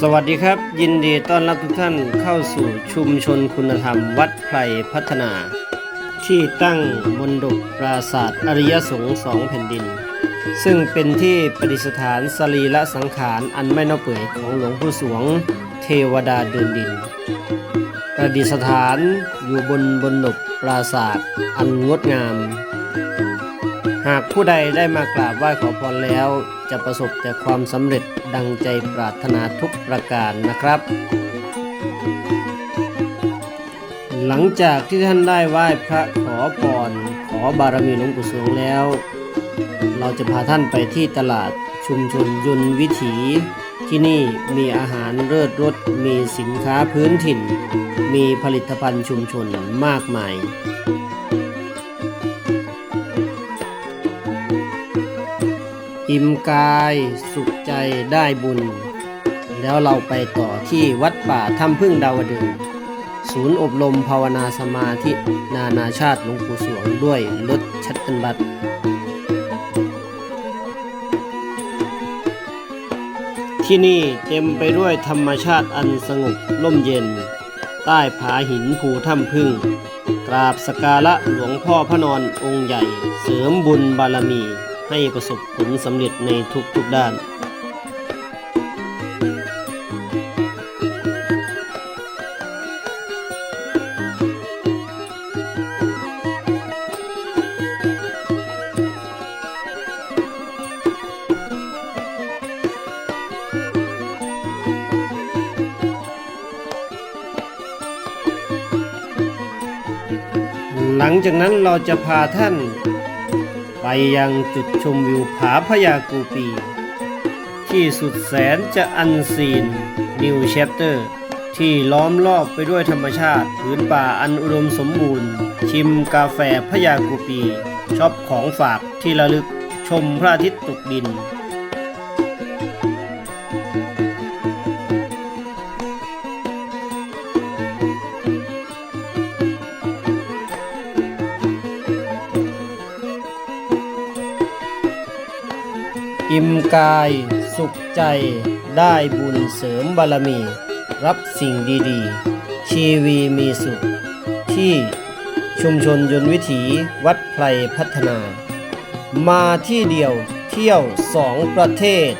สวัสดีครับ ยินดีต้อนรับทุกท่านเข้าสู่ชุมชนคุณธรรมวัดไพรพัฒนา ที่ตั้งบนดกปราศาสตร์อริยสงฆ์สองแผ่นดิน ซึ่งเป็นที่ประดิษฐานสรีระสังขารอันไม่เน่าเปื่อยของหลวงปู่สวงเทวดาเดินดิน ประดิษฐานอยู่บนบนดกปราศาสตร์อันงดงาม หากผู้ใดได้มากราบไหว้ขอพรแล้ว จะประสบแต่ความสำเร็จดังใจปรารถนาทุกประการนะครับ หลังจากที่ท่านได้ไหว้พระขอพรขอบารมีหลวงปู่สวงแล้ว เราจะพาท่านไปที่ตลาดชุมชนยุนวิถีที่นี่มีอาหารเลิศรสมีสินค้าพื้นถิ่น มีผลิตภัณฑ์ชุมชนมากมาย อิ่มกายสุขใจได้บุญ แล้วเราไปต่อที่วัดป่าถ้ำพึ่งดาวดึงศูนย์อบรมภาวนาสมาธินานาชาติหลวงปู่สวงด้วยรถชัตเติลบัสที่นี่เต็มไปด้วยธรรมชาติอันสงบร่มเย็น ใต้ผาหินภูถ้ำพึ่ง กราบสการะหลวงพ่อพระนอนองค์ใหญ่ เสริมบุญบารมี ให้ประสบผลสำเร็จในทุกๆด้าน หลังจากนั้นเราจะพาท่าน ไปยังจุดชมวิวผาพญากูปี ที่สุดแสนจะอันซีนนิวเชปเตอร์ ที่ล้อมรอบไปด้วยธรรมชาติพื้นป่าอันอุดมสมบูรณ์ ชิมกาแฟพญากูปีช็อปของฝากที่ระลึกชมพระอาทิตย์ตกดิน อิ่มกายสุขใจได้บุญเสริมบารมี รับสิ่งดีๆ ชีวีมีสุข ที่ชุมชนยนต์วิถีวัดไพรพัฒนา มาที่เดียวเที่ยวสองประเทศ